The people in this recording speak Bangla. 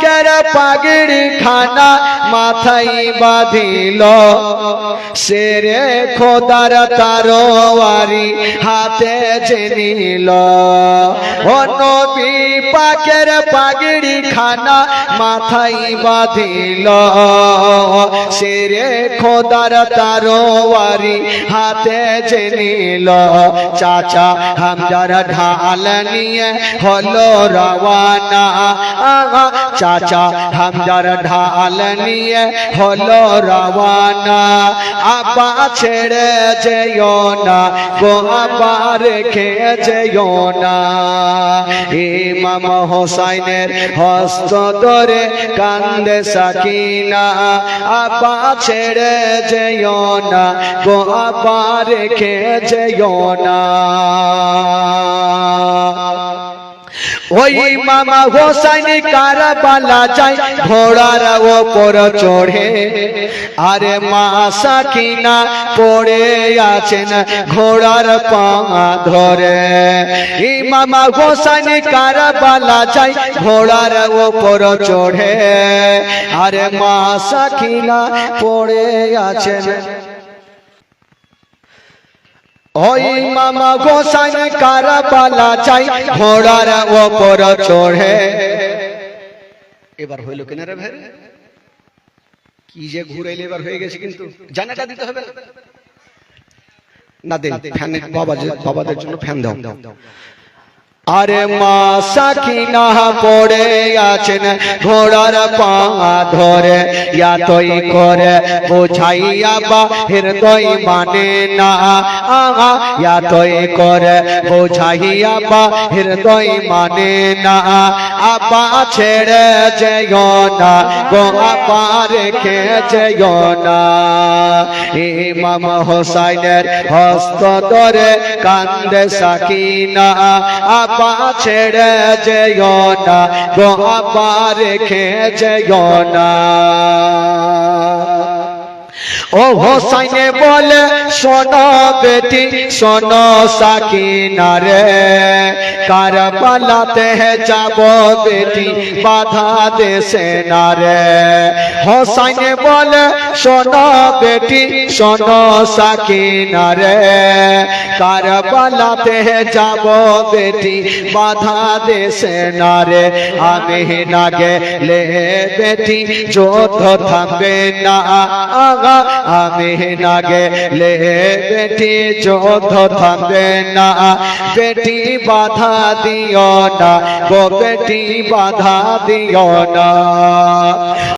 পাকের পাগড়ি খানা মাথায় বাঁধিল। সেরে খোদার তারোয়ারি হাতে জেনিল। ও নবী, পাকের পাগড়ি খানা মাথায় বাঁধিল। সেরে খোদার তারোয়ারি হাতে জেনিল। চাচা হামদার ঢাল নিয়ে হলো রওয়ানা। চাচা হামদার ঢাল নিয়ে হলো রওয়ানা। আপা ছেড়ে যেও না, গো আপা রেখে যেও না। ইমাম হোসাইনের হস্ত ধরে কান্দে সাকিনা। আপা ছেড়ে যেও না, গো আপা রেখে যেও না। ওই মামা হোসাইন কারাবালা যায় ঘোড়ার ওপর চড়ে। আরে মা সাকিনা পড়ে আছেন ঘোড়ার পা ধরে। এই মামা হোসাইন কারাবালা যায় ঘোড়ার ওপর চড়ে। আরে মা সাকিনা পড়ে আছেন ওই মামা গোসাইন কারাবালা চাই ঘোড়ার ওপর চড়ে। এবার হইল কিনা রে ভাই? কি যে ঘুরাইলে এবার হয়ে গেছে কিন্তু। জানাটা দিতে হবে না? না দেন ফ্যান বাবা বাবাদের জন্য ফ্যান দাও। আরে মা সাকিনা পড়ে আছেন, ঘোড়ার পা ধরে। ইয়াতই করে বোঝাইয়া বা হৃদয় মানে না। আহা, ইয়াতই করে বোঝাইয়া বা হৃদয় মানে না। আপা ছেড়ে যেও না, গো আপা রেখে যেও না। ইমাম হোসাইনের হস্ত ধরে কান্দে সাকিনা। আপা ছেড়ে যেও না গো বাবা রেখে যেও না। ও হোসাইনে বলে, শোনো বেটি, শোনো সাকিনা রে কারবালাতে যাব বেটি, বাধা দেশে না রে। হোসাইনে বলে, শোনো বেটি, শোনো সাকিনা রে কারবালাতে যাব বেটি, বাধা দেশে না রে। আমি না গেলে বেটি, যুদ্ধ থামবে না। আগা আমি না গেলে বেটি যুদ্ধ থামবে না বেটি বাধা দিও না গো বেটি বাধা দিও না